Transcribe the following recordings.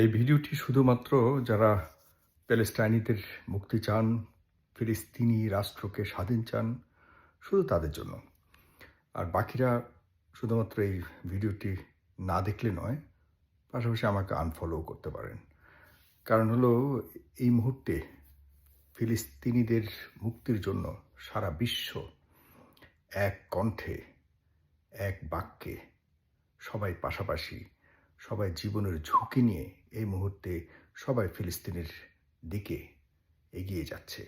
এই ভিডিওটি শুধুমাত্র যারা প্যালেস্টাইনিদের মুক্তি চান, ফিলিস্তিনি রাষ্ট্রকে স্বাধীন চান, শুধু তাদের জন্য। আর বাকিরা শুধুমাত্র এই ভিডিওটি না দেখলে নয়, পাশাপাশি আমাকে আনফলো করতে পারেন। কারণ হলো, এই মুহূর্তে ফিলিস্তিনিদের মুক্তির জন্য সারা বিশ্ব এক কণ্ঠে, এক বাক্যে সবাই পাশাপাশি সবাই জীবনের ঝুঁকি নিয়ে এই মুহূর্তে সবাই ফিলিস্তিনের দিকে এগিয়ে যাচ্ছে।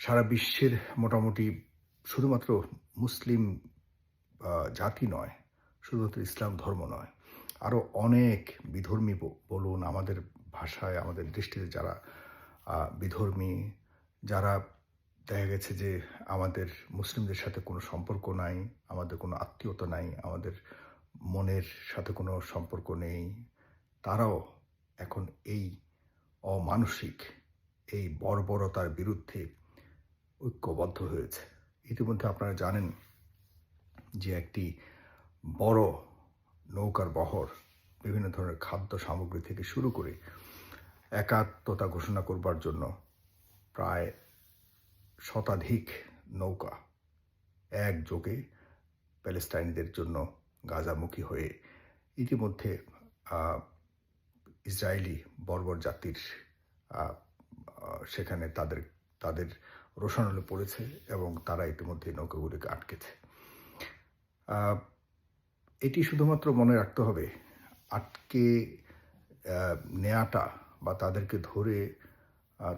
সারা বিশ্বের মোটামুটি শুধুমাত্র মুসলিম জাতি নয়, শুধুমাত্র ইসলাম ধর্ম নয় আরও অনেক বিধর্মী বলুন আমাদের ভাষায়, আমাদের দৃষ্টিতে যারা বিধর্মী, যারা দেখা গেছে যে আমাদের মুসলিমদের সাথে কোনো সম্পর্ক নাই, আমাদের কোনো আত্মীয়তা নাই, আমাদের মনের সাথে কোনো সম্পর্ক নেই তারাও এখন এই অমানসিক, এই বর্বরতার বিরুদ্ধে ঐক্যবদ্ধ হয়েছে। ইতিমধ্যে আপনারা জানেন যে একটি বড় নৌকার বহর বিভিন্ন ধরনের খাদ্য সামগ্রী থেকে শুরু করে একাত্মতা ঘোষণা করবার জন্য প্রায় শতাধিক নৌকা একযোগে প্যালেস্টাইনদের জন্য গাজামুখী হয়ে ইতিমধ্যে ইসরায়েলি বর্বর জাতির সেখানে তাদের তাদের রোশানলে পড়েছে এবং তারা ইতিমধ্যে নৌকাগুলিকে আটকেছে। এটি শুধুমাত্র মনে রাখতে হবে, আটকে নেয়াটা বা তাদেরকে ধরে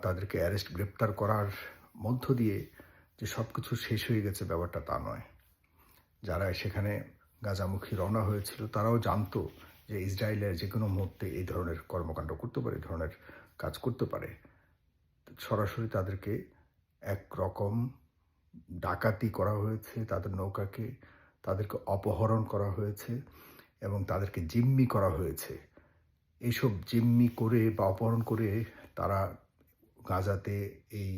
তাদেরকে অ্যারেস্ট, গ্রেপ্তার করার মধ্য দিয়ে যে সব কিছু শেষ হয়ে গেছে ব্যাপারটা তা নয়। যারা সেখানে গাজামুখী রওনা হয়েছিল, তারাও জানতো যে ইসরায়েলের যে কোনো মুহূর্তে এই ধরনের কর্মকাণ্ড করতে পারে, এই ধরনের কাজ করতে পারে, সরাসরি তাদেরকে এক রকম ডাকাতি করা হয়েছে, তাদের নৌকাকে তাদেরকে অপহরণ করা হয়েছে এবং তাদেরকে জিম্মি করা হয়েছে। এইসব জিম্মি করে বা অপহরণ করে তারা গাজাতে এই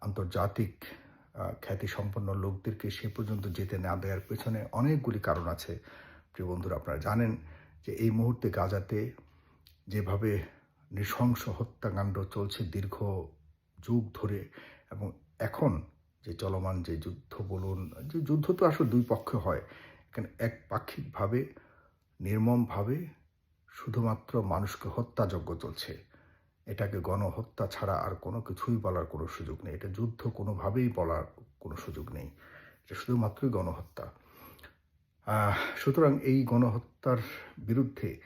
আন্তর্জাতিক খ্যাতিসম্পন্ন লোকদেরকে সে পর্যন্ত যেতে না দেওয়ার পেছনে অনেকগুলি কারণ আছে। প্রিয় বন্ধুরা, আপনারা জানেন যে এই মুহূর্তে গাজাতে যেভাবে নৃশংস হত্যাকাণ্ড চলছে দীর্ঘ যুগ ধরে এবং এখন যে চলমান যে যুদ্ধ বলুন, যে যুদ্ধ তো আসলে দুই পক্ষে হয়, এখানে এক পাক্ষিকভাবে, নির্মমভাবে শুধুমাত্র মানুষকে হত্যাযজ্ঞ চলছে। এটাকে গণহত্যা ছাড়া আর কোনো কিছুই বলার কোনো সুযোগ নেই। এটা যুদ্ধ কোনোভাবেই বলার কোনো সুযোগ নেই। এটা শুধুমাত্রই গণহত্যা। সুতরাং এই গণহত্যার বিরুদ্ধে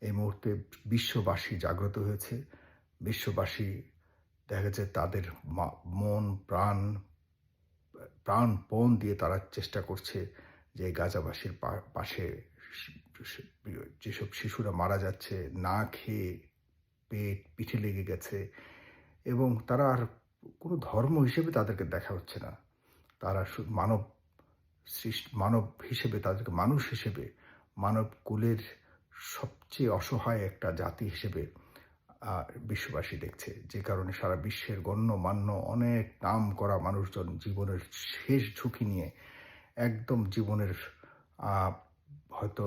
এই মুহূর্তে বিশ্ববাসী জাগ্রত হয়েছে। বিশ্ববাসী দেখা যাচ্ছে তাদের মন, প্রাণ, প্রাণপণ দিয়ে তারা চেষ্টা করছে যে গাজাবাসীর পাশে যেসব শিশুরা মারা যাচ্ছে, না খেয়ে পেট পিঠে লেগে গেছে এবং তারা আর কোনো ধর্ম হিসেবে তাদেরকে দেখা হচ্ছে না। তারা মানব সৃষ্টি, মানব হিসেবে, তাদেরকে মানুষ হিসেবে, মানব কুলের সবচেয়ে অসহায় একটা জাতি হিসেবে বিশ্ববাসী দেখছে। যে কারণে সারা বিশ্বের গণ্যমান্য অনেক নাম করা মানুষজন জীবনের শেষ ঝুঁকি নিয়ে একদম জীবনের হয়তো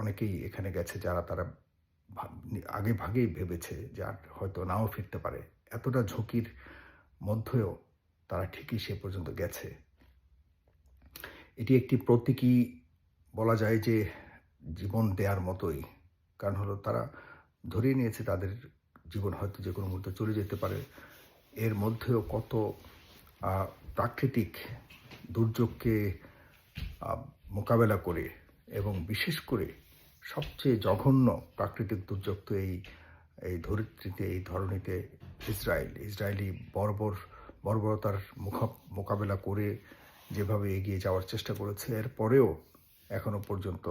অনেকেই এখানে গেছে যারা তারা আগে ভাগেই ভেবেছে যে আর হয়তো নাও ফিরতে পারে। এতটা ঝুঁকির মধ্যেও তারা ঠিকই সে পর্যন্ত গেছে। এটি একটি প্রতীকী বলা যায় যে জীবন দেওয়ার মতোই। কারণ হলো তারা ধরিয়ে নিয়েছে তাদের জীবন, হয়তো যে কোনো মুহূর্তে চলে যেতে পারে। এর মধ্যেও কত প্রাকৃতিক দুর্যোগকে মোকাবেলা করে এবং বিশেষ করে সবচেয়ে জঘন্য প্রাকৃতিক দুর্যোগ তো এই এই ধরিত্রীতে, এই ধরনীতে ইসরায়েল। ইসরায়েলি বর্বর, বর্বরতার মুখ, মোকাবেলা করে যেভাবে এগিয়ে যাওয়ার চেষ্টা করেছে, এর পরেও এখনও পর্যন্ত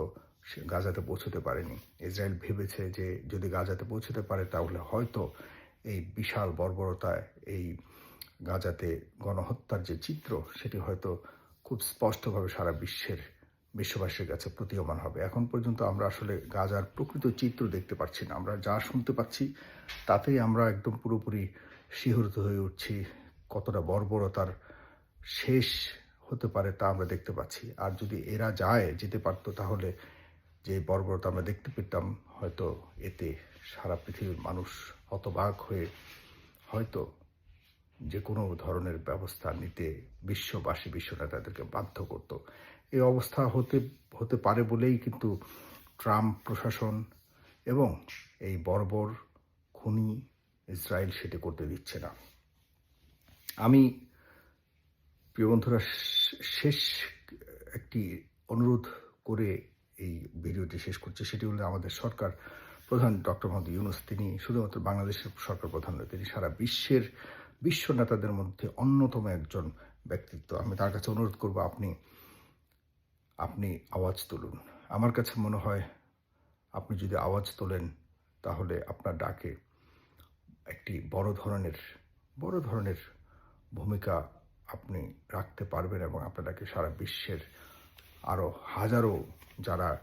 সে গাজাতে পৌঁছতে পারেনি। ইসরায়েল ভেবেছে যে যদি গাজাতে পৌঁছতে পারে, তাহলে হয়তো এই বিশাল বর্বরতায় এই গাজাতে গণহত্যার যে চিত্র, সেটি হয়তো খুব স্পষ্টভাবে সারা বিশ্বের, বিশ্ববাসীর কাছে প্রতীয়মান হবে। এখন পর্যন্ত আমরা আসলে গাজার প্রকৃত চিত্র দেখতে পাচ্ছি না। আমরা যা শুনতে পাচ্ছি, তাতেই আমরা একদম পুরোপুরি শিহরিত হয়ে উঠছি কতটা বর্বরতার শেষ পারে তা আমরা দেখতে পাচ্ছি। আর যদি এরা যায়, যেতে পারতো তাহলে যে বর্বরতা আমরা দেখতে পেতাম, হয়তো এতে সারা পৃথিবীর মানুষ হতবাক হয়ে হয়তো যে কোনো ধরনের ব্যবস্থা নিতে বিশ্ববাসী বিশ্ব নেতাদেরকে বাধ্য করত। এই অবস্থা হতে হতে পারে বলেই কিন্তু ট্রাম্প প্রশাসন এবং এই বর্বর খুনি ইসরায়েল সেটি করতে দিচ্ছে না। আমি প্রিয় বন্ধুরা, শেষ একটি অনুরোধ করে এই ভিডিওটি শেষ করছে। সেটি হলো আমাদের সরকার প্রধান ডক্টর মোহাম্মদ ইউনুস। তিনি শুধুমাত্র বাংলাদেশের সরকার প্রধান নয়, তিনি সারা বিশ্বের বিশ্ব নেতাদের মধ্যে অন্যতম একজন ব্যক্তিত্ব। আমি তার কাছে অনুরোধ করব, আপনি আপনি আওয়াজ তুলুন। আমার কাছে মনে হয়, আপনি যদি আওয়াজ তোলেন, তাহলে আপনার ডাকে একটি বড় ধরনের বড় ধরনের ভূমিকা আপনি রাখতে পারবেন এবং আপনাকে সারা বিশ্বের আরও হাজারো যারা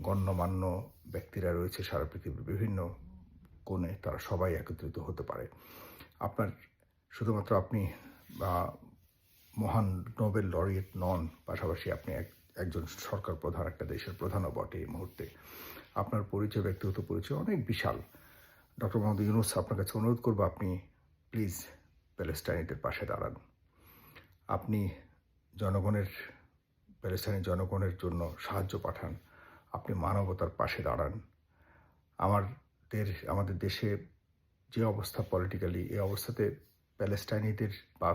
গণ্যমান্য ব্যক্তিরা রয়েছে সারা পৃথিবীর বিভিন্ন কোণে, তারা সবাই একত্রিত হতে পারে। আপনার শুধুমাত্র আপনি বা মহান নোবেল লরিয়েট নন, পাশাপাশি আপনি এক, একজন সরকার প্রধান, একটা দেশের প্রধানও বটে এই মুহূর্তে। আপনার পরিচয়, ব্যক্তিগত পরিচয় অনেক বিশাল। ডক্টর মোহাম্মদ ইউনুস আপনার কাছে অনুরোধ করব, আপনি প্লিজ প্যালেস্টাইনিদের পাশে দাঁড়ান। আপনি জনগণের প্যালেস্টাইনি জনগণের জন্য সাহায্য পাঠান। আপনি মানবতার পাশে দাঁড়ান। আমাদের আমাদের দেশে যে অবস্থা পলিটিক্যালি এই অবস্থাতে প্যালেস্টাইনিদের বা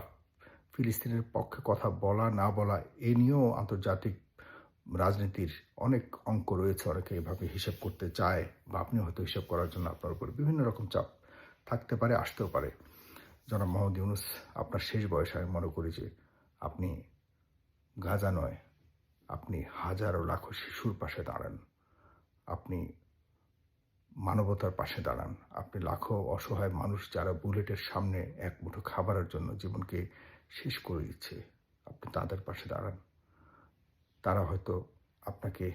ফিলিস্তিনের পক্ষে কথা বলা, না বলা, এ নিয়েও আন্তর্জাতিক রাজনীতির অনেক অঙ্ক রয়েছে। অনেকে এভাবে হিসেব করতে চায় বা আপনি হয়তো হিসাব করার জন্য আপনার উপর বিভিন্ন রকম চাপ থাকতে পারে, আসতেও পারে। জনাব মোহাম্মদ ইউনুস, আপনার শেষ বয়সে আমি মনে করি যে আপনি গাজা নয়, আপনি হাজারো লাখো শিশুর পাশে দাঁড়ান। আপনি মানবতার পাশে দাঁড়ান। আপনি লাখো অসহায় মানুষ যারা বুলেটের সামনে এক মুঠো খাবারের জন্য জীবনকে শেষ করে দিচ্ছে, আপনি তাদের পাশে দাঁড়ান। তারা হয়তো আপনাকে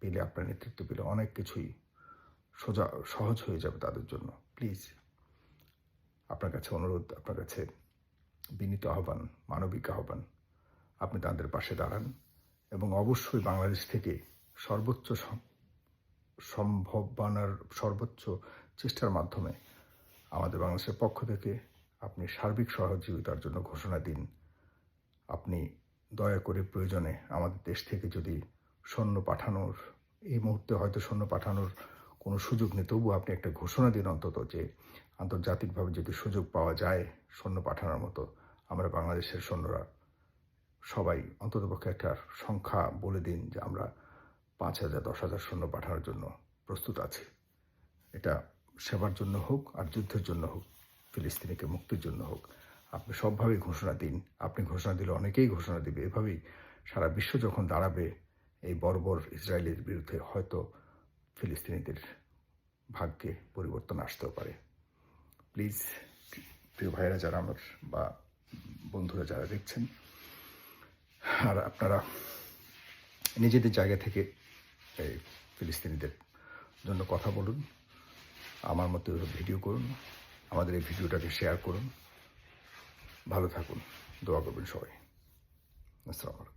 পেলে, আপনার নেতৃত্ব পেলে অনেক কিছুই সোজা, সহজ হয়ে যাবে তাদের জন্য। প্লিজ। আপনার কাছে অনুরোধ, আপনার কাছে বিনীত আহ্বান, মানবিক আহ্বান। আপনি তাদের পাশে দাঁড়ান এবং অবশ্যই বাংলাদেশ থেকে সর্বোচ্চ সম্ভব সম্ভাবনার, সর্বোচ্চ চেষ্টার মাধ্যমে আমাদের বাংলাদেশের পক্ষ থেকে আপনি সার্বিক সহযোগিতার জন্য ঘোষণা দিন। আপনি দয়া করে প্রয়োজনে আমাদের দেশ থেকে যদি সৈন্য পাঠানোর, এই মুহূর্তে হয়তো সৈন্য পাঠানোর কোনো সুযোগ নেই, তবুও আপনি একটা ঘোষণা দিন অন্তত যে আন্তর্জাতিকভাবে যদি সুযোগ পাওয়া যায় সৈন্য পাঠানোর মতো, আমরা বাংলাদেশের সৈন্যরা সবাই অন্ততপক্ষে একটা সংখ্যা বলে দিন যে আমরা পাঁচ হাজার, দশ হাজার সৈন্য পাঠানোর জন্য প্রস্তুত আছি। এটা সেবার জন্য হোক আর যুদ্ধের জন্য হোক, ফিলিস্তিনিকে মুক্তির জন্য হোক, আপনি সবভাবেই ঘোষণা দিন। আপনি ঘোষণা দিলে অনেকেই ঘোষণা দিবে। এভাবেই সারা বিশ্ব যখন দাঁড়াবে, এই বর্বর ইসরায়েলের বিরুদ্ধে হয়তো ফিলিস্তিনিদের ভাগ্যে পরিবর্তন আসতেও পারে। প্লিজ প্রিয় ভাইয়েরা, যারা আমার বা বন্ধুরা যারা দেখছেন, আর আপনারা নিজেদের জায়গা থেকে এই ফিলিস্তিনিদের জন্য কথা বলুন, আমার মতো ভিডিও করুন, আমাদের এই ভিডিওটাকে শেয়ার করুন। ভালো থাকুন, দোয়া করবেন সবাই। আসসালামু আলাইকুম।